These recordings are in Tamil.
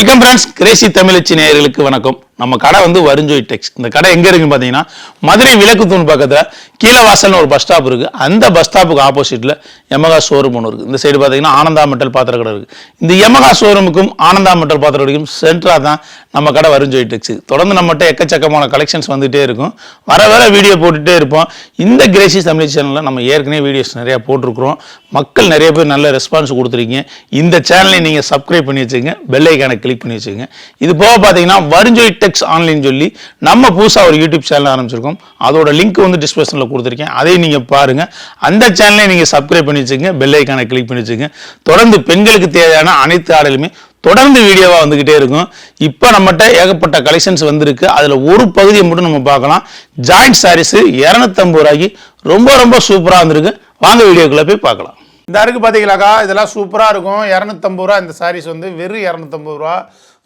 வெல்கம் ஃப்ரெண்ட்ஸ் கிரேசி தமிழச்சி நேயர்களுக்கு வணக்கம். நம்ம கடை வந்து வருஞ்சோய் டெக்ஸ் இந்த கடை எங்கே இருக்குன்னு பார்த்தீங்கன்னா மதுரை விளக்கு தூண் பக்கத்தில் கீழவாசல்னு ஒரு பஸ் ஸ்டாப் இருக்குது அந்த பஸ் ஸ்டாப்புக்கு ஆப்போசிட்டில் யமகா ஷோரூம் ஒன்று இருக்குது இந்த சைடு பார்த்தீங்கன்னா ஆனந்தா மெட்டல் பாத்திர கடை இருக்குது இந்த யமகா ஷோரூமுக்கும் ஆனந்தா மெட்டல் பாத்திர கடைக்கும் சென்டராக தான் நம்ம கடை வருஞ்சோய் டெக்ஸ் தொடர்ந்து நம்மகிட்ட எக்கச்சக்கமான கலெக்ஷன்ஸ் வந்துட்டே இருக்கும். வர வர வீடியோ போட்டுகிட்டே இருப்போம். இந்த கிரேசி தமிழ் சேனலில் நம்ம ஏற்கனவே வீடியோஸ் நிறையா போட்டிருக்கிறோம். மக்கள் நிறைய பேர் நல்ல ரெஸ்பான்ஸ் கொடுத்துருக்கீங்க. இந்த சேனலை நீங்கள் சப்ஸ்கிரைப் பண்ணி வச்சுக்கோங்க. பெல்லைக்கான கிளிக் பண்ணி வச்சுக்கோங்க. இது போக பார்த்தீங்கன்னா வருஞ்சோய் டெக்ஸ் ஆன்லைன் சொல்லி நம்ம புதுசாக ஒரு யூடியூப் சேனல் ஆரம்பிச்சிருக்கோம். அதோட லிங்க் வந்து டிஸ்கிரிப்ஷனில் கொடுத்துருக்கேன். அதையும் நீங்கள் பாருங்கள் அந்த சேனலை நீங்கள் சப்ஸ்கிரைப் பண்ணி வச்சுக்கோங்க. பெல் ஐக்கானை கிளிக் பண்ணி வச்சுக்கோங்க. தொடர்ந்து பெண்களுக்கு தேவையான அனைத்து ஆடலுமே தொடர்ந்து வீடியோவாக வந்துக்கிட்டே இருக்கும். இப்போ நம்மகிட்ட ஏகப்பட்ட கலெக்ஷன்ஸ் வந்திருக்கு. அதில் ஒரு பகுதியை மட்டும் நம்ம பார்க்கலாம். ஜாயிண்ட் சாரீஸு இரநூத்தம்பது ரூபாய்க்கு ரொம்ப ரொம்ப சூப்பராக வந்திருக்கு. வாங்க வீடியோக்குள்ளே போய் பார்க்கலாம். இந்த அருக்கு பார்த்தீங்களாக்கா இதெல்லாம் சூப்பராக இருக்கும். இரநூத்தம்பது ரூபா இந்த சாரீஸ் வந்து வெறும் இரநூத்தம்பது ரூபா.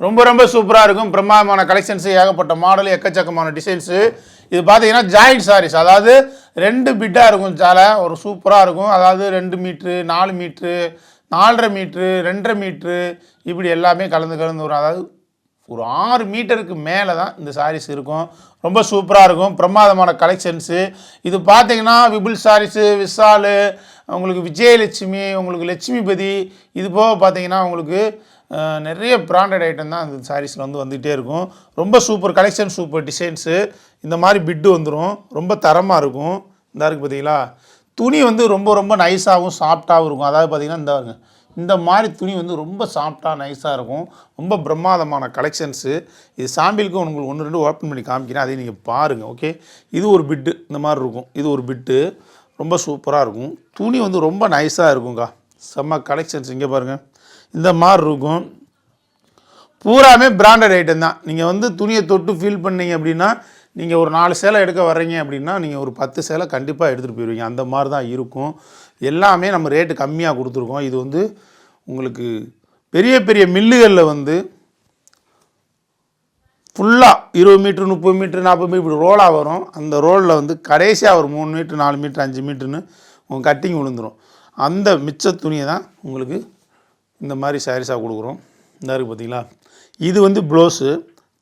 ரொம்ப ரொம்ப சூப்பராக இருக்கும். பிரம்மாண்டமான கலெக்ஷன்ஸு ஏகப்பட்ட மாடல் எக்கச்சக்கமான டிசைன்ஸு இது பார்த்தீங்கன்னா ஜாயிண்ட் சாரீஸ் அதாவது ரெண்டு பிட்டாக இருக்கும் சாலை. ஒரு சூப்பராக இருக்கும். அதாவது ரெண்டு மீட்ரு நாலு மீட்ரு நாலரை மீட்ரு ரெண்டரை மீட்ரு இப்படி எல்லாமே கலந்து கலந்து வரும். அதாவது ஒரு ஆறு மீட்டருக்கு மேலே தான் இந்த சாரீஸ் இருக்கும். ரொம்ப சூப்பராக இருக்கும். பிரமாதமான கலெக்ஷன்ஸு இது பார்த்தீங்கன்னா விபுல் சாரீஸு விசாலு உங்களுக்கு விஜயலட்சுமி உங்களுக்கு லட்சுமிபதி. இது போக பார்த்தீங்கன்னா உங்களுக்கு நிறைய பிராண்டட் ஐட்டம் தான் அந்த சாரீஸில் வந்து வந்துகிட்டே இருக்கும். ரொம்ப சூப்பர் கலெக்ஷன் சூப்பர் டிசைன்ஸு இந்த மாதிரி பிட்டு வந்துடும் ரொம்ப தரமாக இருக்கும். இந்த இருக்குது பார்த்தீங்களா துணி வந்து ரொம்ப ரொம்ப நைஸாகவும் சாஃப்டாகவும் இருக்கும். அதாவது பார்த்திங்கன்னா இந்த இந்த மாதிரி துணி வந்து ரொம்ப சாஃப்டாக நைஸாக இருக்கும். ரொம்ப பிரமாதமான கலெக்ஷன்ஸு இது சாம்பிளுக்கு உங்களுக்கு ஒன்று ரெண்டு ஓப்பன் பண்ணி காமிக்கிறேன். அதையும் நீங்கள் பாருங்கள் ஓகே இது ஒரு பிட்டு இந்த மாதிரி இருக்கும். இது ஒரு பிட்டு ரொம்ப சூப்பராக இருக்கும். துணி வந்து ரொம்ப நைஸாக இருக்குங்க்கா செம்ம கலெக்ஷன்ஸ் இங்கே பாருங்கள் இந்த மாதிரி இருக்கும். பூராமே பிராண்டட் ஐட்டம் தான். நீங்கள் வந்து துணியை தொட்டு ஃபீல் பண்ணீங்க அப்படின்னா நீங்கள் ஒரு நாலு சேலை எடுக்க வர்றீங்க அப்படின்னா நீங்கள் ஒரு பத்து சேலை கண்டிப்பாக எடுத்துகிட்டு போயிடுவீங்க அந்த மாதிரி தான் இருக்கும். எல்லாமே நம்ம ரேட்டு கம்மியாக கொடுத்துருக்கோம். இது வந்து உங்களுக்கு பெரிய பெரிய மில்லுகளில் வந்து ஃபுல்லாக இருபது மீட்ரு முப்பது மீட்ரு நாற்பது மீட்ரு இப்படி ரோலாக வரும். அந்த ரோலில் வந்து கடைசியாக ஒரு மூணு மீட்ரு நாலு மீட்ரு அஞ்சு மீட்ருன்னு உங்கள் கட்டிங் விழுந்துடும் அந்த மிச்ச துணியை தான் உங்களுக்கு இந்த மாதிரி சாரீஸாக கொடுக்குறோம். இந்த இருக்குது பார்த்தீங்களா இது வந்து ப்ளவுஸு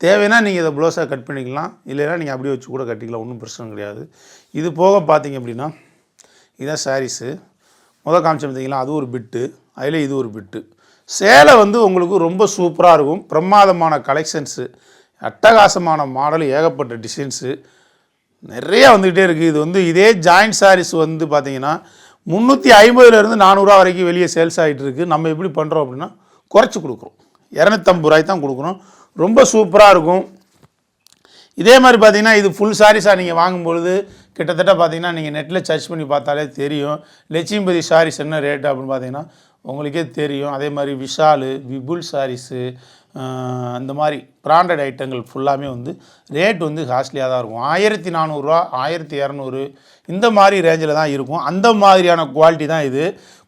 தேவைன்னா நீங்கள் இதை ப்ளவுஸாக கட் பண்ணிக்கலாம். இல்லைன்னா நீங்கள் அப்படியே வச்சு கூட கட்டிக்கலாம். ஒன்றும் பிரச்சனை கிடையாது. இது போக பார்த்தீங்க அப்படின்னா இதுதான் சாரீஸு முதல் காமிச்சு பார்த்தீங்களா அது ஒரு பிட்டு அதில் இது ஒரு பிட்டு சேலை வந்து உங்களுக்கு ரொம்ப சூப்பராக இருக்கும். பிரமாதமான கலெக்ஷன்ஸு அட்டகாசமான மாடல் ஏகப்பட்ட டிசைன்ஸு நிறைய வந்துக்கிட்டே இருக்குது இது வந்து இதே ஜாயிண்ட் சாரீஸ் வந்து பார்த்தீங்கன்னா முந்நூற்றி ஐம்பதுலேருந்து நானூறுரூவா வரைக்கும் வெளியே சேல்ஸ் ஆகிட்டு இருக்குது நம்ம எப்படி பண்ணுறோம் அப்படின்னா குறைச்சி கொடுக்குறோம். இரநூத்தம்பது ரூபாய் தான் கொடுக்குறோம். ரொம்ப சூப்பராக இருக்கும். இதே மாதிரி பார்த்தீங்கன்னா இது ஃபுல் சாரீஸாக நீங்கள் வாங்கும்பொழுது கிட்டத்தட்ட பார்த்தீங்கன்னா நீங்கள் நெட்டில் சர்ச் பண்ணி பார்த்தாலே தெரியும். லட்சுமிபதி சாரீஸ் என்ன ரேட்டு அப்படின்னு பார்த்தீங்கன்னா உங்களுக்கே தெரியும். அதே மாதிரி விஷாலு விபுல் சாரீஸு அந்த மாதிரி பிராண்டட் ஐட்டங்கள் ஃபுல்லாமே வந்து ரேட் வந்து காஸ்ட்லியாக தான் இருக்கும். ஆயிரத்தி நானூறுரூவா ஆயிரத்தி இரநூறு இந்த மாதிரி ரேஞ்சில் தான் இருக்கும். அந்த மாதிரியான குவாலிட்டி தான் இது.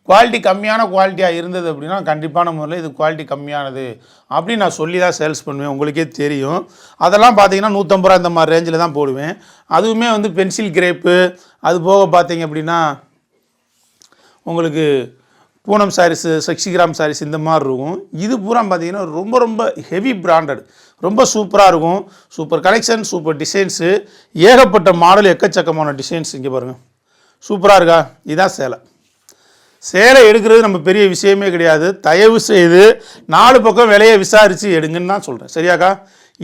குவாலிட்டி கம்மியான குவாலிட்டியாக இருந்தது அப்படின்னா கண்டிப்பான முறையில் இது குவாலிட்டி கம்மியானது அப்படின்னு நான் சொல்லி தான் சேல்ஸ் பண்ணுவேன். உங்களுக்கே தெரியும். அதெல்லாம் பார்த்தீங்கன்னா நூற்றம்பது ரூபா இந்த மாதிரி ரேஞ்சில் தான் போடுவேன். அதுவுமே வந்து பென்சில் கிரேப்பு அது போக பார்த்தீங்க அப்படின்னா உங்களுக்கு பூனம் சாரீஸு சிக்ஸ்டி கிராம் சாரீஸ் இந்த மாதிரி இருக்கும். இது பூரா பார்த்தீங்கன்னா ரொம்ப ரொம்ப ஹெவி பிராண்டட் ரொம்ப சூப்பராக இருக்கும். சூப்பர் கலெக்ஷன் சூப்பர் டிசைன்ஸு ஏகப்பட்ட மாடல் எக்கச்சக்கமான டிசைன்ஸ் இங்கே பாருங்கள் சூப்பராக இருக்கா? இதுதான் சேலை. சேலை எடுக்கிறது நம்ம பெரிய விஷயமே கிடையாது. தயவு செய்து நாலு பக்கம் விலையை விசாரித்து எடுங்கன்னு தான் சொல்கிறேன் சரியாக்கா?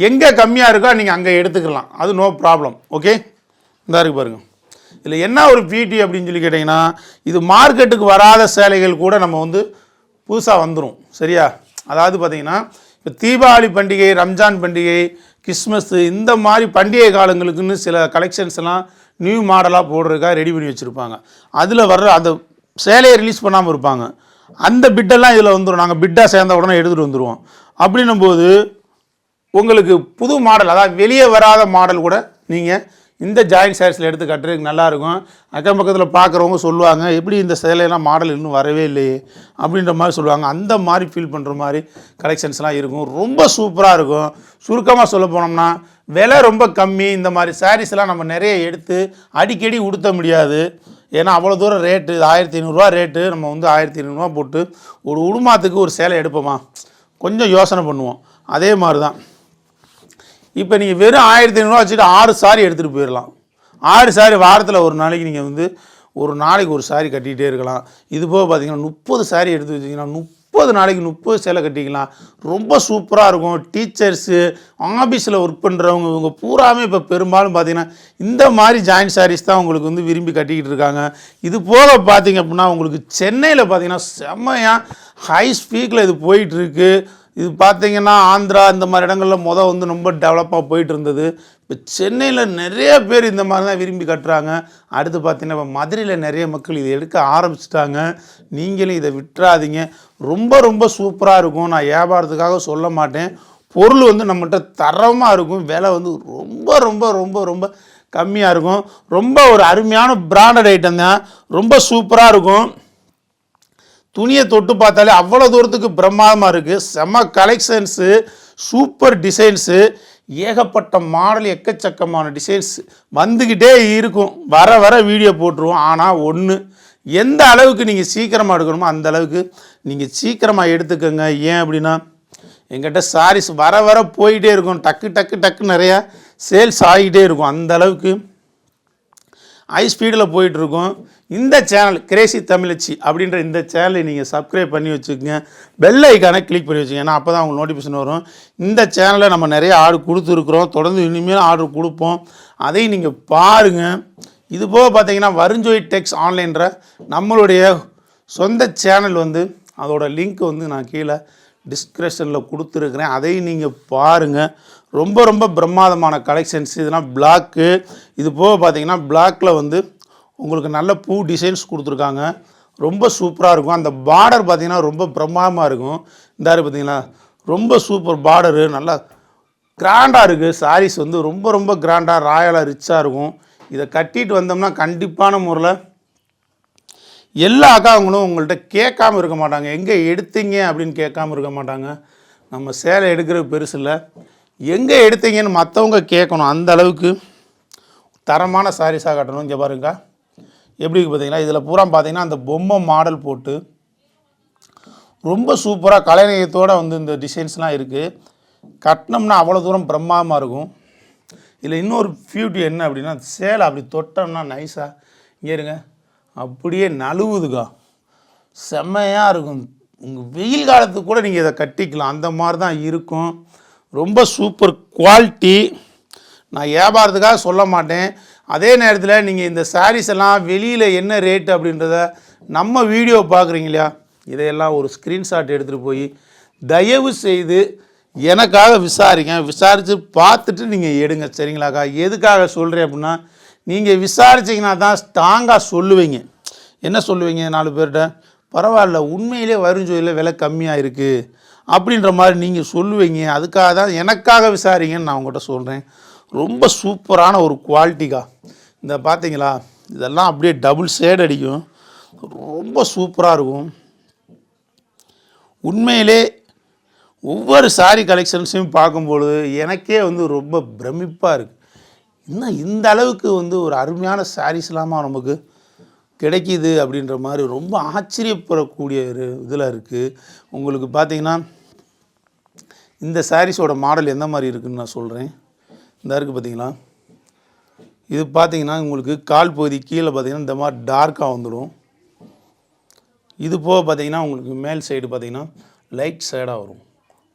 எங்கே கம்மியாக இருக்கோ நீங்கள் அங்கே எடுத்துக்கலாம். அது நோ ப்ராப்ளம் ஓகே இந்த இருக்குது பாருங்கள் இதில் என்ன ஒரு பியூட்டி அப்படின்னு சொல்லி கேட்டிங்கன்னா இது மார்க்கெட்டுக்கு வராத சேலைகள் கூட நம்ம வந்து புதுசாக வந்துடும் சரியா? அதாவது பார்த்தீங்கன்னா இப்போ தீபாவளி பண்டிகை ரம்ஜான் பண்டிகை கிறிஸ்மஸ்ஸு இந்த மாதிரி பண்டிகை காலங்களுக்குன்னு சில கலெக்ஷன்ஸ் எல்லாம் நியூ மாடலாக போடுறதுக்காக ரெடி பண்ணி வச்சுருப்பாங்க. அதில் வர்ற அந்த சேலையை ரிலீஸ் பண்ணாமல் இருப்பாங்க. அந்த பிட்டெல்லாம் இதில் வந்துடும் நாங்கள் பிட்டாக சேர்ந்த உடனே எடுத்துகிட்டு வந்துடுவோம் அப்படின்னும் போது உங்களுக்கு புது மாடல் அதாவது வெளியே வராத மாடல் கூட நீங்கள் இந்த ஜாயிண்ட் சாரீஸில் எடுத்து கட்டுறதுக்கு நல்லாயிருக்கும். அக்கம் பக்கத்தில் பார்க்குறவங்க சொல்லுவாங்க எப்படி இந்த சேலையெல்லாம் மாடல் இன்னும் வரவே இல்லையே? அப்படின்ற மாதிரி சொல்லுவாங்க. அந்த மாதிரி ஃபீல் பண்ணுற மாதிரி கலெக்ஷன்ஸ்லாம் இருக்கும். ரொம்ப சூப்பராக இருக்கும். சுருக்கமாக சொல்ல போனோம்னா விலை ரொம்ப கம்மி. இந்த மாதிரி சாரீஸ்லாம் நம்ம நிறைய எடுத்து அடிக்கடி உடுத்த முடியாது. ஏன்னா அவ்வளோ தூரம் ரேட்டு ஆயிரத்தி ஐநூறுரூவா ரேட்டு நம்ம வந்து ஆயிரத்தி ஐநூறுரூவா போட்டு ஒரு உடுமாத்துக்கு ஒரு சேலை எடுப்போமா? கொஞ்சம் யோசனை பண்ணுவோம். அதே மாதிரி தான். இப்போ நீங்கள் வெறும் ஆயிரத்தி ஐநூறுரூவா வச்சுட்டு ஆறு சாரி எடுத்துகிட்டு போயிடலாம் ஆறு சாரி வாரத்தில் ஒரு நாளைக்கு நீங்கள் வந்து ஒரு நாளைக்கு ஒரு சாரி கட்டிகிட்டே இருக்கலாம். இது போக பார்த்தீங்கன்னா முப்பது சாரி எடுத்து வச்சிங்கன்னா முப்பது நாளைக்கு முப்பது சேலை கட்டிக்கலாம். ரொம்ப சூப்பராக இருக்கும். டீச்சர்ஸு ஆஃபீஸில் ஒர்க் பண்ணுறவங்க இவங்க பூராமே இப்போ பெரும்பாலும் பார்த்தீங்கன்னா இந்த மாதிரி ஜாயின்ட் சாரீஸ் தான் உங்களுக்கு வந்து விரும்பி கட்டிக்கிட்டு இருக்காங்க. இது போக பார்த்தீங்க அப்படின்னா உங்களுக்கு சென்னையில் பார்த்தீங்கன்னா செம்மையாக ஹை ஸ்பீக்கில் இது போயிட்டுருக்கு இது பார்த்தீங்கன்னா ஆந்திரா இந்த மாதிரி இடங்களில் முத வந்து ரொம்ப டெவலப்பாக போயிட்டு இருந்தது இப்போ சென்னையில் நிறைய பேர் இந்த மாதிரி தான் விரும்பி கட்டுறாங்க. அடுத்து பார்த்தீங்கன்னா இப்போ மதுரையில் நிறைய மக்கள் இதை எடுக்க ஆரம்பிச்சிட்டாங்க. நீங்களும் இதை விட்டுறாதீங்க. ரொம்ப ரொம்ப சூப்பராக இருக்கும். நான் வியாபாரத்துக்காக சொல்ல மாட்டேன். பொருள் வந்து நம்மகிட்ட தரமாக இருக்கும். விலை வந்து ரொம்ப ரொம்ப ரொம்ப ரொம்ப கம்மியாக இருக்கும். ரொம்ப ஒரு அருமையான பிராண்டட் ஐட்டம் தான். ரொம்ப சூப்பராக இருக்கும். துணியை தொட்டு பார்த்தாலே அவ்வளோ தூரத்துக்கு பிரமாதமாக இருக்குது செம்ம கலெக்ஷன்ஸு சூப்பர் டிசைன்ஸு ஏகப்பட்ட மாடல் எக்கச்சக்கமான டிசைன்ஸ் வந்துக்கிட்டே இருக்கும். வர வர வீடியோ போட்டுருவோம். ஆனால் ஒன்று எந்த அளவுக்கு நீங்கள் சீக்கிரமாக எடுக்கணுமோ அந்த அளவுக்கு நீங்கள் சீக்கிரமாக எடுத்துக்கோங்க. ஏன் அப்படின்னா எங்கிட்ட சாரீஸ் வர வர போயிட்டே இருக்கும். டக்கு டக்கு டக்கு நிறையா சேல்ஸ் ஆகிட்டே இருக்கும். அந்த அளவுக்கு ஹை ஸ்பீடில் போயிட்டுருக்கோம் இந்த சேனல் கிரேசி தமிழச்சி அப்படின்ற இந்த சேனலை நீங்கள் சப்ஸ்கிரைப் பண்ணி வச்சுக்கோங்க. பெல் ஐக்கானை கிளிக் பண்ணி வச்சுங்க ஏன்னா அப்போ தான் உங்களுக்கு நோட்டிஃபிகேஷன் வரும். இந்த சேனலில் நம்ம நிறைய ஆர்டர் கொடுத்துருக்குறோம். தொடர்ந்து இனிமேல் ஆர்டர் கொடுப்போம். அதையும் நீங்கள் பாருங்கள் இது போக பார்த்தீங்கன்னா வருஞ்சோய் டெக்ஸ் ஆன்லைன்ற நம்மளுடைய சொந்த சேனல் வந்து அதோட லிங்க் வந்து நான் கீழே டிஸ்கிரிப்ஷனில் கொடுத்துருக்குறேன். அதையும் நீங்கள் பாருங்கள் ரொம்ப ரொம்ப பிரம்மாதமான கலெக்ஷன்ஸ் இதெல்லாம் பிளாக்கு இது போக பார்த்தீங்கன்னா பிளாக்கில் வந்து உங்களுக்கு நல்ல பூ டிசைன்ஸ் கொடுத்துருக்காங்க. ரொம்ப சூப்பராக இருக்கும். அந்த பார்டர் பார்த்திங்கன்னா ரொம்ப பிரம்மாண்டமாக இருக்கும். இந்த பார்த்தீங்களா? ரொம்ப சூப்பர் பார்டரு நல்லா கிராண்டாக இருக்குது சாரீஸ் வந்து ரொம்ப ரொம்ப கிராண்டாக ராயலாக ரிச்சாக இருக்கும். இதை கட்டிட்டு வந்தோம்னா கண்டிப்பான முறையில் எல்லா அக்காவங்களும் உங்கள்கிட்ட கேட்காம இருக்க மாட்டாங்க. எங்கே எடுத்தீங்க அப்படின்னு கேட்காம இருக்க மாட்டாங்க. நம்ம சேலை எடுக்கிறது பெருசு இல்லை. எங்கே எடுத்தீங்கன்னு மற்றவங்க கேட்கணும். அந்த அளவுக்கு தரமான சாரீஸாக கட்டணும். இங்கே பாருங்கள் எப்படி பார்த்தீங்கன்னா இதில் பூரா பார்த்தீங்கன்னா அந்த பொம்மை மாடல் போட்டு ரொம்ப சூப்பராக கலைநயத்தோடு வந்து இந்த டிசைன்ஸ்லாம் இருக்குது கட்டினோம்னா அவ்வளோ தூரம் பிரம்மாதமாக இருக்கும். இதில் இன்னொரு பியூட்டி என்ன அப்படின்னா சேலை அப்படி தொட்டோம்னா நைஸாக இங்கே இருங்க அப்படியே நழுவுதுக்கா. செம்மையாக இருக்கும். உங்கள் வெயில் காலத்துக்கு கூட நீங்கள் இதை கட்டிக்கலாம். அந்த மாதிரி தான் இருக்கும். ரொம்ப சூப்பர் குவாலிட்டி நான் வியாபாரத்துக்காக சொல்ல மாட்டேன். அதே நேரத்தில் நீங்கள் இந்த சாரீஸ் எல்லாம் வெளியில் என்ன ரேட்டு அப்படின்றத நம்ம வீடியோ பார்க்குறீங்க இல்லையா? இதையெல்லாம் ஒரு ஸ்க்ரீன்ஷாட் எடுத்துகிட்டு போய் தயவு செய்து எனக்காக விசாரிங்க. விசாரித்து பார்த்துட்டு நீங்கள் எடுங்க. சரிங்களாக்கா? எதுக்காக சொல்கிறேன் அப்படின்னா நீங்கள் விசாரிச்சிங்கன்னா தான் ஸ்ட்ராங்காக சொல்லுவீங்க. என்ன சொல்லுவீங்க நாலு பேர்கிட்ட? பரவாயில்ல உண்மையிலே வருஞ்சொல்லில் விலை கம்மியாக இருக்குது அப்படின்ற மாதிரி நீங்கள் சொல்லுவீங்க. அதுக்காக தான் எனக்காக விசாரிங்கன்னு நான் உங்கள்கிட்ட சொல்கிறேன் ரொம்ப சூப்பரான ஒரு குவாலிட்டிக்கா. இந்த பார்த்தீங்களா இதெல்லாம் அப்படியே டபுள் ஷேட் அடிக்கும். ரொம்ப சூப்பராக இருக்கும். உண்மையிலே ஒவ்வொரு சாரி கலெக்ஷன்ஸையும் பார்க்கும்பொழுது எனக்கே வந்து ரொம்ப பிரமிப்பாக இருக்குது இன்னும் இந்த அளவுக்கு வந்து ஒரு அருமையான சாரீஸ்லாமா நமக்கு கிடைக்கிது அப்படின்ற மாதிரி ரொம்ப ஆச்சரியப்படக்கூடிய ஒரு இதில் இருக்குது உங்களுக்கு பார்த்திங்கன்னா இந்த சாரீஸோட மாடல் எந்த மாதிரி இருக்குதுன்னு நான் சொல்கிறேன் இந்த இருக்குது பார்த்தீங்களா இது பார்த்தீங்கன்னா உங்களுக்கு கால் பகுதி கீழே பார்த்தீங்கன்னா இந்த மாதிரி டார்க்காக வந்துடும். இது போக பார்த்தீங்கன்னா உங்களுக்கு மேல் சைடு பார்த்தீங்கன்னா லைட் சைடாக வரும்.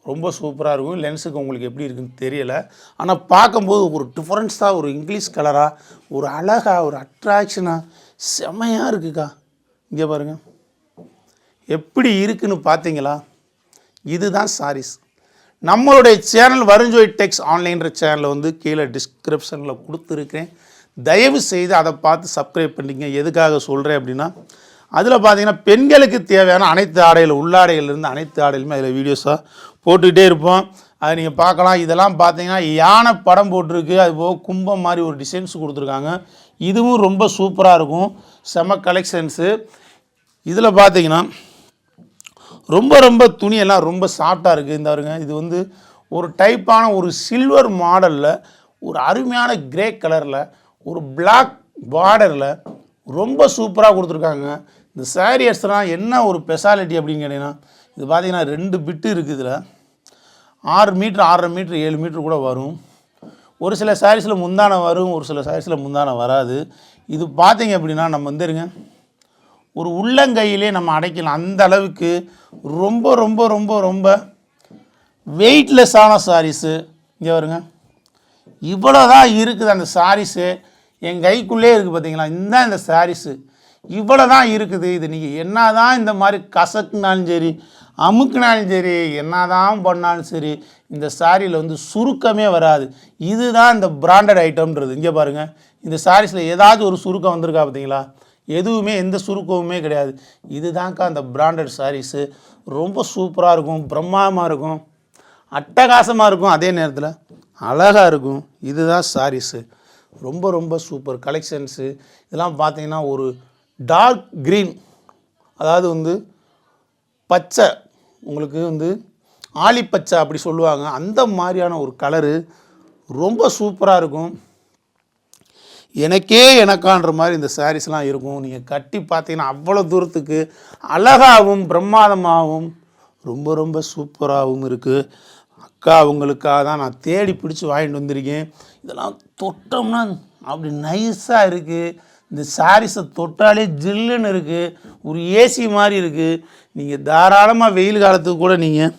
ரொம்ப சூப்பராக இருக்கும். லென்ஸுக்கு உங்களுக்கு எப்படி இருக்குன்னு தெரியலை. ஆனால் பார்க்கும்போது ஒரு டிஃப்ரென்ஸாக ஒரு இங்கிலீஷ் கலராக ஒரு அழகாக ஒரு அட்ராக்ஷனாக செமையாக இருக்குக்கா. இங்கே பாருங்கள் எப்படி இருக்குன்னு பார்த்தீங்களா இதுதான் சாரீஸ் நம்மளுடைய சேனல் வருஞ்சோய் டெக்ஸ் ஆன்லைன்ற சேனலை வந்து கீழே டிஸ்கிரிப்ஷனில் கொடுத்துருக்கேன் தயவு செய்து அதை பார்த்து சப்ஸ்கிரைப் பண்ணிங்க எதுக்காக சொல்கிறேன் அப்படின்னா அதில் பார்த்தீங்கன்னா பெண்களுக்கு தேவையான அனைத்து ஆடைகள் உள்ளாடைகள்லேருந்து அனைத்து ஆடைகளுமே அதில் வீடியோஸாக போட்டுக்கிட்டே இருப்போம். அதை நீங்கள் பார்க்கலாம். இதெல்லாம் பார்த்தீங்கன்னா யானை படம் போட்டிருக்கு. அது போக கும்பம் மாதிரி ஒரு டிசைன்ஸ் கொடுத்துருக்காங்க. இதுவும் ரொம்ப சூப்பராக இருக்கும். செம கலெக்ஷன்ஸு இதில் பார்த்தீங்கன்னா ரொம்ப ரொம்ப துணியெல்லாம் ரொம்ப சாஃப்டாக இருக்குது இந்த வருங்க இது வந்து ஒரு டைப்பான ஒரு சில்வர் மாடலில் ஒரு அருமையான கிரே கலரில் ஒரு பிளாக் பார்டரில் ரொம்ப சூப்பராக கொடுத்துருக்காங்க. இந்த சாரியர்ஸ்லாம் என்ன ஒரு ஸ்பெஷாலிட்டி அப்படின்னு கேட்டிங்கன்னா இது பார்த்திங்கன்னா ரெண்டு பிட்டு இருக்குது இதில். ஆறு மீட்ரு ஆறரை மீட்ரு ஏழு மீட்ரு கூட வரும். ஒரு சில சாரீஸில் முந்தானை வரும் ஒரு சில சாரீஸில் முந்தான வராது. இது பார்த்தீங்க அப்படின்னா நம்ம வந்துருங்க ஒரு உள்ளங்கையிலே நம்ம அடைக்கலாம். அந்த அளவுக்கு ரொம்ப ரொம்ப ரொம்ப ரொம்ப வெயிட்லெஸ்ஸான சாரீஸு இங்கே வருங்க இவ்வளோ தான் இருக்குது அந்த சாரீஸு என் கைக்குள்ளே இருக்குது பார்த்தீங்களா இந்த இந்த சாரீஸு இவ்வளோ தான் இருக்குது. இது நீங்கள் என்ன தான் இந்த மாதிரி கசக்குனாலும் சரி அமுக்குனாலும் சரி என்ன தான் பண்ணாலும் சரி இந்த சாரியில் வந்து சுருக்கமே வராது. இதுதான் இந்த பிராண்டட் ஐட்டம்ன்றது இங்கே பாருங்கள் இந்த சாரீஸில் ஏதாச்சும் ஒரு சுருக்கம் வந்திருக்கா பார்த்தீங்களா எதுவுமே எந்த சுருக்கமுமே கிடையாது. இதுதான்க்கா அந்த பிராண்டட் சாரீஸு ரொம்ப சூப்பராக இருக்கும் பிரம்மாண்டமாக இருக்கும் அட்டகாசமாக இருக்கும் அதே நேரத்தில். அழகாக இருக்கும். இதுதான் சாரீஸு ரொம்ப ரொம்ப சூப்பர் கலெக்ஷன்ஸு இதெல்லாம் பார்த்தீங்கன்னா ஒரு டார்க் க்ரீன் அதாவது வந்து பச்சை உங்களுக்கு வந்து ஆலிப்பச்சை அப்படி சொல்லுவாங்க. அந்த மாதிரியான ஒரு கலரு ரொம்ப சூப்பராக இருக்கும். எனக்கே எனக்கான்ற மாதிரி இந்த சாரீஸ்லாம் இருக்கும். நீங்கள் கட்டி பார்த்தீங்கன்னா அவ்வளோ தூரத்துக்கு அழகாகவும் பிரமாதமாகவும் ரொம்ப ரொம்ப சூப்பராகவும் இருக்குது அக்கா அவங்களுக்காக தான் நான் தேடி பிடிச்சி வாங்கிட்டு வந்திருக்கேன். இதெல்லாம் தொட்டோம்னா அப்படி நைஸாக இருக்குது இந்த சாரீஸை தொட்டாலே ஜில்லுன்னு இருக்குது ஒரு ஏசி மாதிரி இருக்குது நீங்கள் தாராளமாக வெயில் காலத்துக்கு கூட நீங்கள்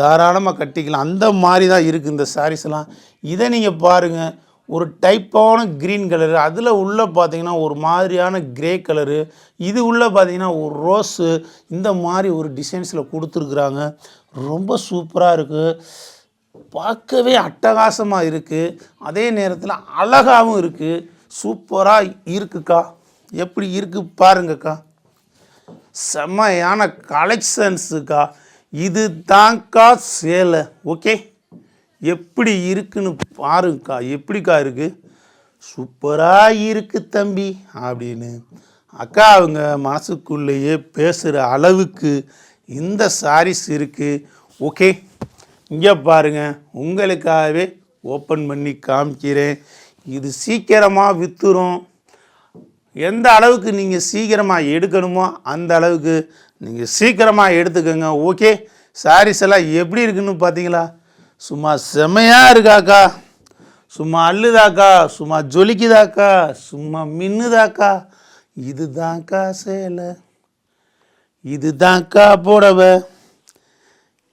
தாராளமாக கட்டிக்கலாம். அந்த மாதிரி தான் இருக்குது இந்த சாரீஸ்லாம் இதை நீங்கள் பாருங்கள் ஒரு டைப்பான க்ரீன் கலரு அதில் உள்ள பார்த்திங்கன்னா ஒரு மாதிரியான க்ரே கலரு இது உள்ளே பார்த்தீங்கன்னா ஒரு ரோஸு இந்த மாதிரி ஒரு டிசைன்ஸில் கொடுத்துருக்குறாங்க. ரொம்ப சூப்பராக இருக்குது பார்க்கவே அட்டகாசமாக இருக்குது அதே நேரத்தில் அழகாகவும் இருக்குது சூப்பராக இருக்குக்கா. எப்படி இருக்குது பாருங்கக்கா. செம்மையான கலெக்ஷன்ஸுக்கா இது தான்க்கா சேலை. ஓகே எப்படி இருக்குன்னு பாருங்கக்கா எப்படிக்கா இருக்குது சூப்பராக இருக்குது தம்பி அப்படின்னு. அக்கா அவங்க மனசுக்குள்ளேயே பேசுகிற அளவுக்கு இந்த சாரீஸ் இருக்குது ஓகே இங்கே பாருங்க உங்களுக்காகவே ஓப்பன் பண்ணி காமிக்கிறேன். இது சீக்கிரமாக விற்றுரும் எந்த அளவுக்கு நீங்கள் சீக்கிரமாக எடுக்கணுமோ அந்த அளவுக்கு நீங்கள் சீக்கிரமாக எடுத்துக்கோங்க. ஓகே சாரீஸ் எல்லாம் எப்படி இருக்குன்னு பார்த்தீங்களா சும்மா செமையாக இருக்காக்கா. சும்மா அள்ளுதாக்கா சும்மா ஜொலிக்குதாக்கா சும்மா மின்னுதாக்கா. இதுதான்க்கா சேலை. இதுதான்க்கா புடவை.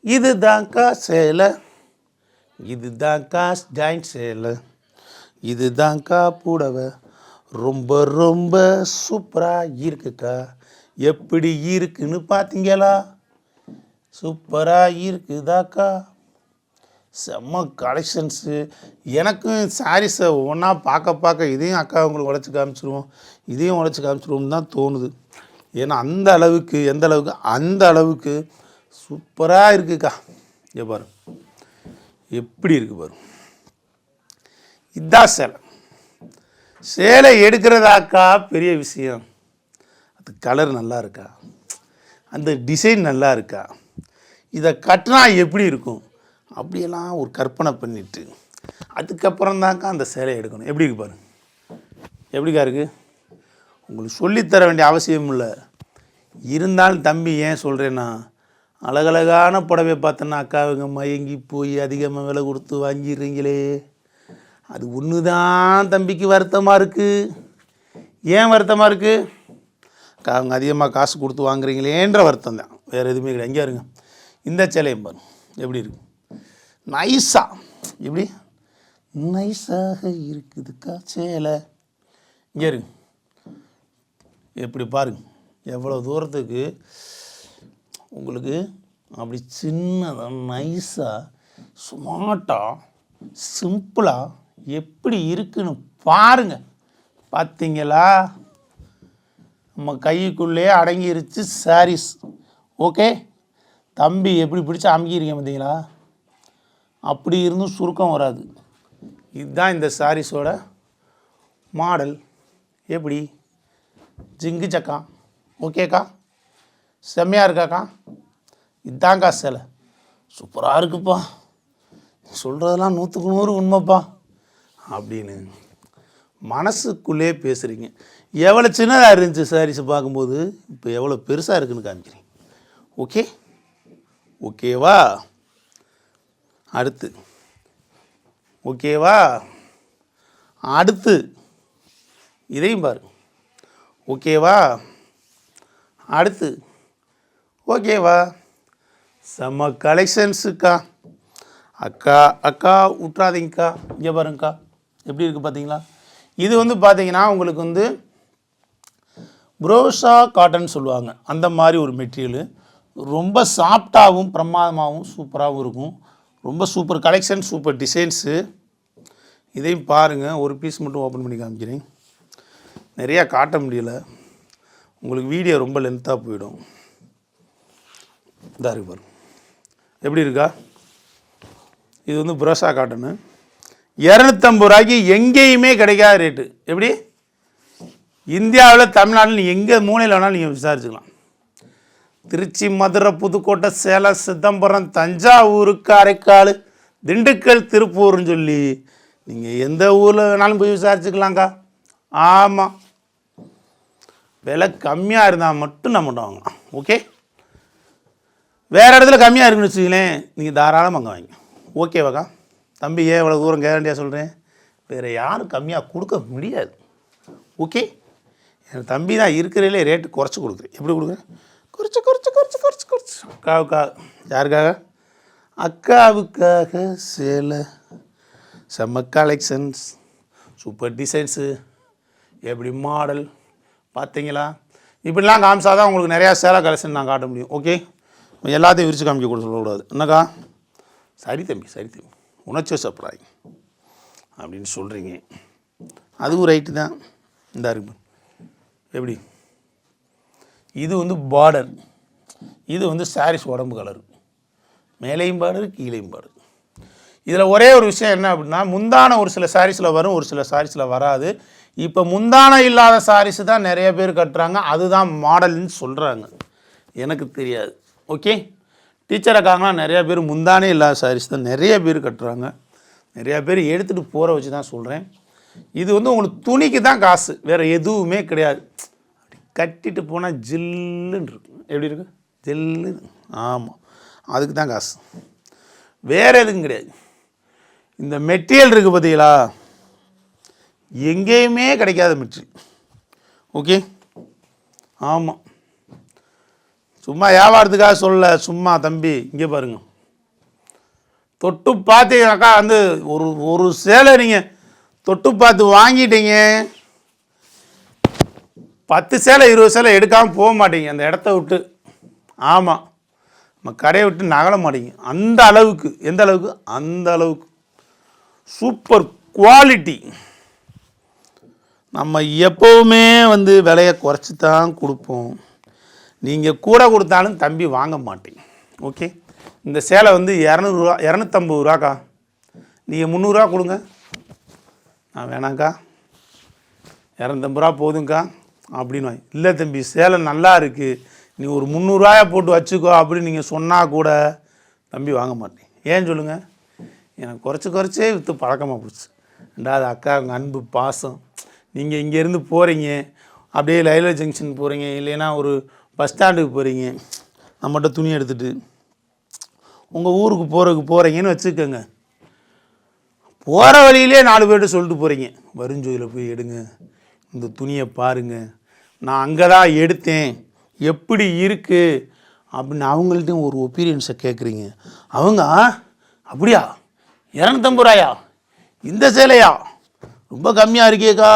இதுதான்க்கா சேலை. இதுதான்க்கா ஜாயிண்ட் சேலை. இதுதான்க்கா புடவை. ரொம்ப ரொம்ப சூப்பராக இருக்குக்கா. எப்படி இருக்குன்னு பார்த்தீங்களா சூப்பராக இருக்குதாக்கா. செம்ம கலெக்ஷன்ஸு எனக்கும் சாரீஸை ஒன்றா பார்க்க பார்க்க இதையும் அக்கா உங்களுக்கு உடச்சி காமிச்சிருவோம் இதையும் உடச்சி காமிச்சிருவோம்னு தான் தோணுது. ஏன்னா அந்த அளவுக்கு எந்த அளவுக்கு அந்த அளவுக்கு சூப்பராக இருக்குக்கா இங்கே பாரு. எப்படி இருக்கு பாரு. இதான் சேலை. சேலை எடுக்கிறதாக்கா பெரிய விஷயம். அது கலர் நல்லா இருக்கா? அந்த டிசைன் நல்லா இருக்கா? இதை கட்டினா எப்படி இருக்கும்? அப்படியெல்லாம் ஒரு கற்பனை பண்ணிட்டு அதுக்கப்புறம் தான்க்கா அந்த சேலையை எடுக்கணும். எப்படி இருக்கு பாரு எப்படிக்கா இருக்குது உங்களுக்கு சொல்லித்தர வேண்டிய அவசியம் இல்லை. இருந்தாலும் தம்பி ஏன் சொல்கிறேன்னா அழகழகான புடவை பார்த்தோன்னா அக்காவுங்க மயங்கி போய் அதிகமாக விலை கொடுத்து வாங்கிடுறீங்களே. அது ஒன்று தான் தம்பிக்கு வருத்தமாக இருக்குது ஏன் வருத்தமாக இருக்குது அக்கா அவங்க அதிகமாக காசு கொடுத்து வாங்குறீங்களேன்ற வருத்தம் தான் வேறு எதுவுமே கிடையாது. எங்கே இருங்க இந்த சேலையும் பாருங்க. எப்படி இருக்கு? நைஸாக எப்படி? நைஸாக இருக்குதுக்கா சேலை இங்கே இருங்க எப்படி பாருங்க. எவ்வளோ தூரத்துக்கு உங்களுக்கு அப்படி சின்னதாக நைஸாக ஸ்மார்ட்டாக சிம்பிளாக எப்படி இருக்குன்னு பாருங்க. பார்த்தீங்களா நம்ம கைக்குள்ளே அடங்கிருச்சு சாரீஸ் ஓகே தம்பி எப்படி பிடிச்சி அமுக்கியிருக்கேன் பார்த்தீங்களா அப்படி இருந்தும் சுருக்கம் வராது. இதுதான் இந்த சாரீஸோட மாடல் எப்படி? ஜிங்கு சக்கா. ஓகேக்கா செம்மையாக இருக்காக்கா இதுதாங்க்கா சேலை. சூப்பராக இருக்குப்பா. சொல்கிறதெல்லாம் நூற்றுக்கு நூறு உண்மைப்பா. அப்படின்னு மனசுக்குள்ளே பேசுகிறீங்க எவ்வளோ சின்னதாக இருந்துச்சு சாரீஸை பார்க்கும்போது? இப்போ எவ்வளோ பெருசாக இருக்குன்னு காமிக்கிறீங்க ஓகே ஓகேவா அடுத்து. ஓகேவா? அடுத்து. இதையும் பாரு. ஓகேவா? அடுத்து. ஓகேவா? செம்ம கலெக்ஷன்ஸுக்கா அக்கா அக்கா விட்றாதீங்கக்கா இங்கே பாருங்கக்கா. எப்படி இருக்குது பார்த்தீங்களா இது வந்து பார்த்தீங்கன்னா உங்களுக்கு வந்து புரோஷா காட்டன் சொல்லுவாங்க. அந்த மாதிரி ஒரு மெட்டீரியலு ரொம்ப சாஃப்டாகவும் பிரமாதமாகவும் சூப்பராகவும் இருக்கும். ரொம்ப சூப்பர் கலெக்ஷன் சூப்பர் டிசைன்ஸு இதையும் பாருங்கள் ஒரு பீஸ் மட்டும் ஓப்பன் பண்ணி காமிக்கிறேன். நிறையா காட்ட முடியல. உங்களுக்கு வீடியோ ரொம்ப லென்த்தாக போயிடும். இதாக இருக்கு பாருங்க. எப்படி இருக்கா? இது வந்து புரோசா காட்டனு இரநூத்தம்பது ரூபாய்க்கு எங்கேயுமே கிடைக்காத ரேட்டு எப்படி? இந்தியாவில் தமிழ்நாட்டில் நீங்கள் எங்கே மூலையில் வேணாலும் நீங்கள் விசாரிச்சுக்கலாம். திருச்சி மதுரை புதுக்கோட்டை சேலம் சிதம்பரம் தஞ்சாவூர் காரைக்கால் திண்டுக்கல் திருப்பூர்னு சொல்லி நீங்கள் எந்த ஊரில் வேணாலும் போய் விசாரிச்சுக்கலாங்க்கா ஆமாம் விலை கம்மியாக இருந்தால் மட்டும் நம்ம வாங்கலாம். ஓகே? வேறு இடத்துல கம்மியாக இருக்குன்னு வச்சுக்கலேன் நீங்கள் தாராளமாக அங்கே வாங்க ஓகேவாக்கா? தம்பி ஏன் இவ்வளோ தூரம் கேரண்டியாக சொல்கிறேன் வேறு யாரும் கம்மியாக கொடுக்க முடியாது. ஓகே? என் தம்பி தான் இருக்கிறதுலே ரேட்டு குறைச்சி கொடுக்குறேன் எப்படி கொடுக்குறேன் குறைச்சி குறைச்சி குறைச்சி குறைச்சி குறிச்சு அக்காவுக்காக யாருக்காக? அக்காவுக்காக சேலை. செம்ம கலெக்ஷன்ஸ் சூப்பர் டிசைன்ஸு எப்படி மாடல் பார்த்தீங்களா இப்படிலாம் காமிச்சா தான் உங்களுக்கு நிறையா சேலை கலெக்ஷன் நான் காட்ட முடியும் ஓகே எல்லாத்தையும் விரித்து காமிக்க கூட சொல்லக்கூடாது. என்னக்கா? சரி தம்பி சரி தம்பி. உணர்ச்சி வசப்படாதீங்க அப்படின்னு சொல்கிறீங்க அதுவும் ரைட்டு தான். இந்த இருக்கு எப்படி? இது வந்து பார்டர் இது வந்து சாரீஸ் உடம்பு கலர் மேலேயும் பார்டர் கீழேயும் பார்டர் இதில் ஒரே ஒரு விஷயம் என்ன அப்படின்னா முந்தான ஒரு சில சாரீஸில் வரும் ஒரு சில சாரீஸில் வராது. இப்போ முந்தான இல்லாத சாரீஸ் தான் நிறைய பேர் கட்டுறாங்க. அதுதான் மாடல்னு சொல்கிறாங்க எனக்கு தெரியாது. ஓகே டீச்சர் அக்காங்களாம் நிறைய பேர் முந்தானே இல்லாத சாரீஸ் தான் நிறைய பேர் கட்டுறாங்க. நிறைய பேர் எடுத்துகிட்டு போகிற வச்சு தான் சொல்கிறேன் இது வந்து உங்களுக்கு துணிக்கு தான் காசு. வேறு எதுவுமே கிடையாது. கட்டிட்டு போனால் ஜில்லுன்னு இருக்கும். எப்படி இருக்கு ஜில்லுன்னு ஆமாம் அதுக்கு தான் காசு. வேறு எதுவும் கிடையாது. இந்த மெட்டீரியல் இருக்குது பார்த்தீங்களா எங்கேயுமே கிடைக்காத மெட்டீரியல். ஓகே? ஆமாம் சும்மா வியாபாரத்துக்காக சொல்ல சும்மா தம்பி இங்கே பாருங்க. தொட்டு பார்த்தீங்கன்னாக்கா வந்து ஒரு ஒரு சேலை நீங்கள் தொட்டு பார்த்து வாங்கிட்டீங்க. பத்து சேலை இருபது சேலை எடுக்காமல் போக மாட்டீங்க. அந்த இடத்த விட்டு. ஆமாம் நம்ம கடையை விட்டு நகல மாட்டீங்க. அந்த அளவுக்கு எந்த அளவுக்கு? அந்த அளவுக்கு. சூப்பர் குவாலிட்டி நம்ம எப்போவுமே வந்து விலையை குறைச்சி தான் கொடுப்போம். நீங்கள் கூட கொடுத்தாலும் தம்பி வாங்க மாட்டீங்க ஓகே இந்த சேலை வந்து இரநூறுவா இரநூத்தம்பது ரூபாக்கா? நீங்கள் முந்நூறுரூவா கொடுங்க. நான் வேணாங்க்கா இரநூத்தம்பது ரூபா போதுங்க்கா அப்படின்னு இல்லை தம்பி சேலை நல்லா இருக்குது நீ ஒரு முந்நூறுரூவாயை போட்டு வச்சுக்கோ அப்படின்னு நீங்கள் சொன்னால் கூட தம்பி வாங்க மாட்டேன். ஏன் சொல்லுங்கள் எனக்கு குறைச்சி குறைச்சே விற்று பழக்கமாக போச்சு. ரெண்டாவது அக்கா உங்கள் அன்பு பாசம். நீங்கள் இங்கேருந்து போகிறீங்க அப்படியே ரயில்வே ஜங்ஷன் போகிறீங்க இல்லைன்னா ஒரு பஸ் ஸ்டாண்டுக்கு போகிறீங்க நம்மகிட்ட துணி எடுத்துகிட்டு உங்கள் ஊருக்கு போகிறதுக்கு போகிறீங்கன்னு வச்சுக்கோங்க. போகிற வழியிலே நாலு பேர்கிட்ட சொல்லிட்டு போகிறீங்க வருஞ்சோயில் போய் எடுங்க. இந்த துணியை பாருங்கள் நான் அங்கே தான் எடுத்தேன். எப்படி இருக்குது அப்படின்னு அவங்கள்ட்டையும் ஒரு ஒப்பீனியன்ஸை கேட்குறீங்க. அவங்க அப்படியா? இரநூத்தம்பது ரூபாயா? இந்த சேலையா? ரொம்ப கம்மியாக இருக்கேக்கா.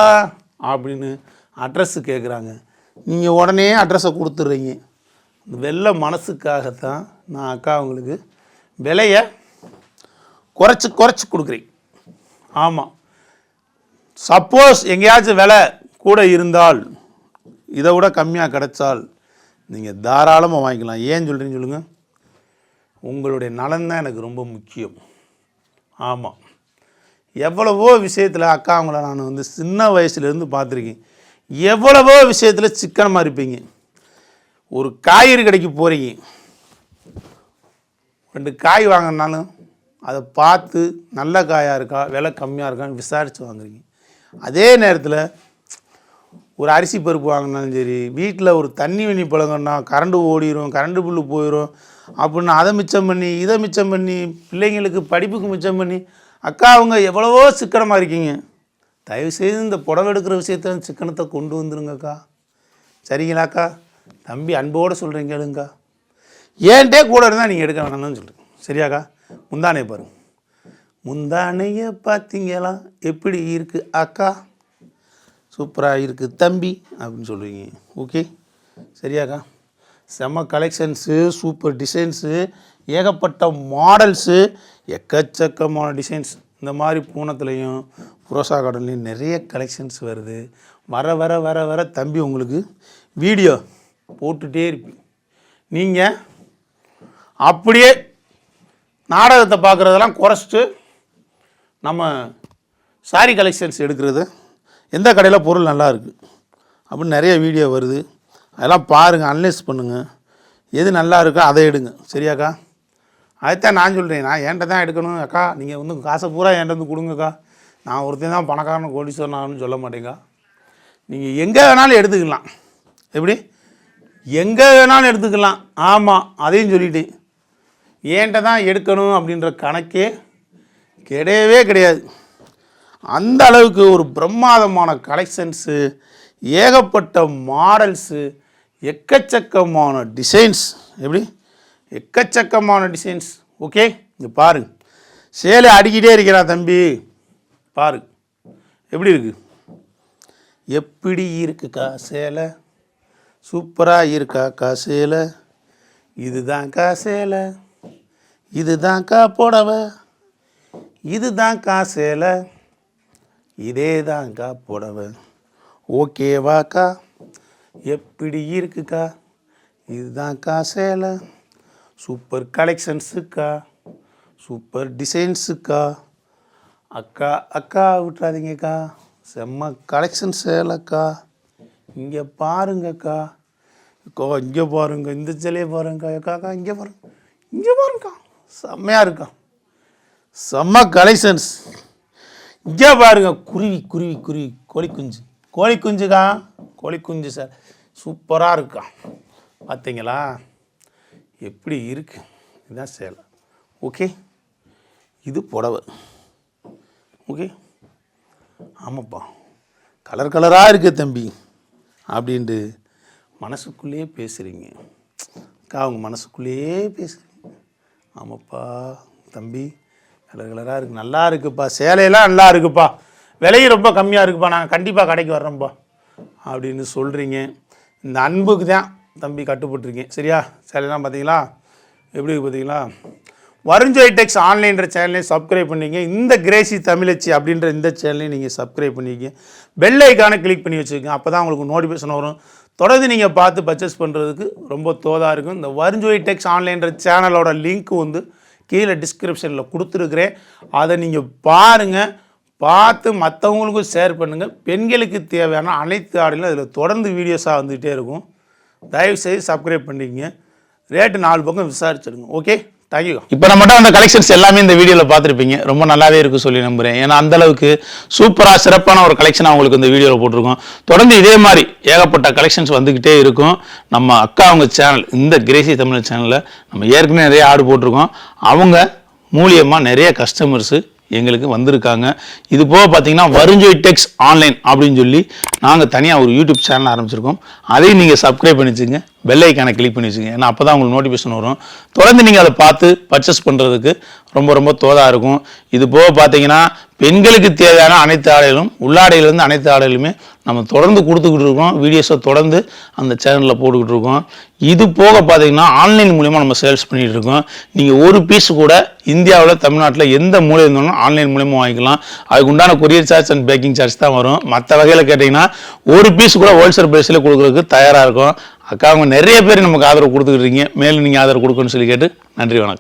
அப்படின்னு அட்ரஸ்ஸு கேட்குறாங்க. நீங்கள் உடனே அட்ரஸை கொடுத்துட்றீங்க. இந்த வெள்ளை மனசுக்காகத்தான் நான் அக்கா உங்களுக்கு விலையை குறைச்சி குறைச்சி கொடுக்குறேன். ஆமாம் சப்போஸ் எங்கேயாச்சும் விலை கூட இருந்தால் இதை விட கம்மியாக கிடைச்சால் நீங்கள் தாராளமாக வாங்கிக்கலாம். ஏன் சொல்கிறீங்க சொல்லுங்கள் உங்களுடைய நலன் தான் எனக்கு ரொம்ப முக்கியம். ஆமாம் எவ்வளவோ விஷயத்தில் அக்கா அவங்கள நான் வந்து சின்ன வயசுலேருந்து பார்த்துருக்கேன். எவ்வளவோ விஷயத்தில் சிக்கனமாக இருப்பீங்க. ஒரு காய்கறி கடைக்கு போகிறீங்க ரெண்டு காய் வாங்கினாலும் அதை பார்த்து நல்ல காயாக இருக்கா விலை கம்மியாக இருக்கான்னு விசாரித்து வாங்குறீங்க. அதே நேரத்தில் ஒரு அரிசி பருப்பு வாங்கினாலும் சரி வீட்டில் ஒரு தண்ணி வண்ணி பழங்கன்னா கரண்டு ஓடிரும் கரண்டு புல்லு போயிடும் அப்படின்னு அதை மிச்சம் பண்ணி இதை மிச்சம் பண்ணி பிள்ளைங்களுக்கு படிப்புக்கு மிச்சம் பண்ணி அக்கா அவங்க எவ்வளவோ சிக்கனமாக இருக்கீங்க. தயவுசெய்து இந்த புடவை எடுக்கிற விஷயத்த சிக்கனத்தை கொண்டு வந்துருங்கக்கா. சரிங்களாக்கா? தம்பி அன்போடு சொல்கிறீங்க கேளுங்கக்கா. ஏன்ட்டே கூட இருந்தால் நீங்கள் எடுக்க வேணாம்னு சொல்கிறேன் சரியாக்கா? முந்தானையை பாருங்க. முந்தானையை பார்த்தீங்களா? எப்படி இருக்குது அக்கா? சூப்பராக இருக்குது தம்பி அப்படின்னு சொல்லுவீங்க. ஓகே சரியாக்கா? செம்ம கலெக்ஷன்ஸு சூப்பர் டிசைன்ஸு ஏகப்பட்ட மாடல்ஸு எக்கச்சக்கமான டிசைன்ஸ் இந்த மாதிரி பூனத்துலேயும் புரோசா கார்டன்லேயும் நிறைய கலெக்ஷன்ஸ் வருது. வர வர வர வர தம்பி உங்களுக்கு வீடியோ போட்டுகிட்டே இருப்பீங்க நீங்கள் அப்படியே நாடகத்தை பார்க்குறதெல்லாம் குறைச்சிட்டு நம்ம சாரி கலெக்ஷன்ஸ் எடுக்கிறது எந்த கடையில் பொருள் நல்லா இருக்குது அப்படின்னு நிறைய வீடியோ வருது. அதெல்லாம் பாருங்கள் அனலைஸ் பண்ணுங்கள் எது நல்லா இருக்கோ அதை எடுங்க. சரியாக்கா? அதைத்தான் நான் சொல்கிறேன் நான் என்கிட்ட தான் எடுக்கணும் அக்கா. நீங்கள் வந்து காசை பூரா என்கிட்ட வந்து கொடுங்கக்கா. நான் ஒருத்தன் தான் பணக்காரன் கோடீஸ்வரன் சொல்ல மாட்டேங்கா நீங்கள் எங்கே வேணாலும் எடுத்துக்கலாம். எப்படி? எங்கே வேணாலும் எடுத்துக்கலாம். ஆமாம் அதையும் சொல்லிட்டேன். ஏன்ட்ட தான் எடுக்கணும் அப்படின்ற கணக்கே கிடையவே கிடையாது. அந்த அளவுக்கு ஒரு பிரம்மாதமான கலெக்ஷன்ஸு ஏகப்பட்ட மாடல்ஸு எக்கச்சக்கமான டிசைன்ஸ் எப்படி? எக்கச்சக்கமான டிசைன்ஸ் ஓகே இங்கே பாரு. சேலை அடிக்கிட்டே இருக்கிறா தம்பி. பாரு. எப்படி இருக்கு? எப்படி இருக்குக்கா சேலை? சூப்பராக இருக்காக்கா சேலை? இதுதான்க்கா சேலை. இதுதான்க்கா புடவை. இதுதான்க்கா சேலை. இதே தான்க்கா புடவை. ஓகேவாக்கா? எப்படி இருக்குக்கா? இதுதான்க்கா சேலை. சூப்பர் கலெக்ஷன்ஸுக்கா? சூப்பர் டிசைன்ஸுக்கா? அக்கா அக்கா விட்டுறாதீங்கக்கா. செம்ம கலெக்ஷன் சேலைக்கா. இங்கே பாருங்கக்கா. அக்கா இங்கே பாருங்க. இந்த சிலையை பாருங்கக்கா. அக்காக்கா இங்கே பாருங்க. இங்கே பாருங்கக்கா. செம்மையாக இருக்கா? செம்ம கலெக்ஷன்ஸ். இங்கே பாருங்க குருவி குருவி குருவி கோழி குஞ்சு கோழி குஞ்சுக்கா கோழி குஞ்சு சார். சூப்பராக இருக்கா? பார்த்தீங்களா எப்படி இருக்கு? இதுதான் சேலை. ஓகே? இது புடவை. ஓகே? ஆமாப்பா. கலர் கலராக இருக்கு தம்பி. அப்படின்ட்டு மனசுக்குள்ளேயே பேசுகிறீங்க அக்கா அவங்க மனசுக்குள்ளேயே பேசுகிறீங்க ஆமாப்பா. தம்பி கலர் கலராக இருக்குது நல்லா இருக்குப்பா. சேலையெல்லாம் நல்லா இருக்குப்பா. விலையும் ரொம்ப கம்மியாக இருக்குப்பா. நாங்கள் கண்டிப்பாக கடைக்கு வர்றோம்ப்பா அப்படின்னு சொல்கிறீங்க இந்த அன்புக்கு தான் தம்பி கட்டுப்பட்டுருக்கேன். சரியா? சேலையெல்லாம் பார்த்தீங்களா? எப்படி பார்த்தீங்களா? வருஞ்சோய் டெக்ஸ் ஆன்லைன்ற சேனலையும் சப்ஸ்கிரைப் பண்ணிங்க இந்த கிரேசி தமிழச்சி அப்படின்ற இந்த சேனலையும் நீங்கள் சப்ஸ்கிரைப் பண்ணிக்க பெல் ஐக்கானை கிளிக் பண்ணி வச்சுக்கோங்க. அப்போ தான் உங்களுக்கு நோட்டிஃபிகேஷன் வரும். தொடர்ந்து நீங்கள் பார்த்து பர்ச்சேஸ் பண்ணுறதுக்கு ரொம்ப தோதாக இருக்கும். இந்த வருஞ்சோய் டெக்ஸ் ஆன்லைன்ற சேனலோட லிங்க் வந்து கீழே டிஸ்கிரிப்ஷனில் கொடுத்துருக்குறேன். அதை நீங்கள் பாருங்கள் பார்த்து மற்றவங்களுக்கும் ஷேர் பண்ணுங்கள் பெண்களுக்கு தேவையான அனைத்து ஆடைகளும் அதில் தொடர்ந்து வீடியோஸாக வந்துகிட்டே இருக்கும். தயவுசெய்து சப்ஸ்கிரைப் பண்ணிக்கங்க. ரேட்டு நாலு பக்கம் விசாரிச்சிடுங்க. ஓகே தேங்க்யூ இப்போ நம்மகிட்ட அந்த கலெக்ஷன்ஸ் எல்லாமே இந்த வீடியோவில் பார்த்துருப்பீங்க. ரொம்ப நல்லாவே இருக்கும் சொல்லி நம்புகிறேன் ஏன்னா அந்தளவுக்கு சூப்பராக சிறப்பான ஒரு கலெக்ஷன் அவங்களுக்கு இந்த வீடியோவில் போட்டிருக்கோம். தொடர்ந்து இதே மாதிரி ஏகப்பட்ட கலெக்ஷன்ஸ் வந்துக்கிட்டே இருக்கும். நம்ம அக்கா அவங்க சேனல் இந்த கிரேசி தமிழ் சேனலில் நம்ம ஏற்கனவே நிறைய ஆடு போட்டிருக்கோம். அவங்க மூலியமாக நிறைய கஸ்டமர்ஸு எங்களுக்கு வந்திருக்காங்க. இது போக பார்த்தீங்கன்னா வருஞ்சோய் டெக்ஸ் ஆன்லைன் அப்படின்னு சொல்லி நாங்கள் தனியாக ஒரு யூடியூப் சேனல் ஆரம்பிச்சிருக்கோம். அதையும் நீங்கள் சப்ஸ்கிரைப் பண்ணிச்சுங்க. பெல் ஐக்கானை கிளிக் பண்ணி வச்சுங்க ஏன்னா அப்போ தான் உங்களுக்கு நோட்டிஃபிகேஷன் வரும். தொடர்ந்து நீங்கள் அதை பார்த்து பர்ச்சேஸ் பண்ணுறதுக்கு ரொம்ப ரொம்ப தோதாக இருக்கும். இது போக பார்த்தீங்கன்னா பெண்களுக்கு தேவையான அனைத்து ஆடைகளும் உள்ளாடையிலேருந்து அனைத்து ஆடைகளுமே நம்ம தொடர்ந்து கொடுத்துக்கிட்டு இருக்கோம். வீடியோஸை தொடர்ந்து அந்த சேனலில் போட்டுக்கிட்டு இருக்கோம். இது போக பார்த்தீங்கன்னா ஆன்லைன் மூலிமா நம்ம சேல்ஸ் பண்ணிகிட்டு இருக்கோம். நீங்கள் ஒரு பீஸ் கூட இந்தியாவில் தமிழ்நாட்டில் எந்த மூலம் இருந்தாலும் ஆன்லைன் மூலியமாக வாங்கிக்கலாம். அதுக்கு உண்டான courier charge and packing charge தான் வரும். மற்ற வகையில் கேட்டிங்கன்னா ஒரு பீஸ் கூட ஹோல்சேல் ப்ரைஸில் கொடுக்குறதுக்கு தயாராக இருக்கும். அக்கா அவங்க நிறைய பேர் நமக்கு ஆதரவு கொடுத்துக்கிட்டு இருக்கீங்க. மேலும் நீங்கள் ஆதரவு கொடுக்கணும்னு சொல்லி கேட்டு நன்றி வணக்கம்.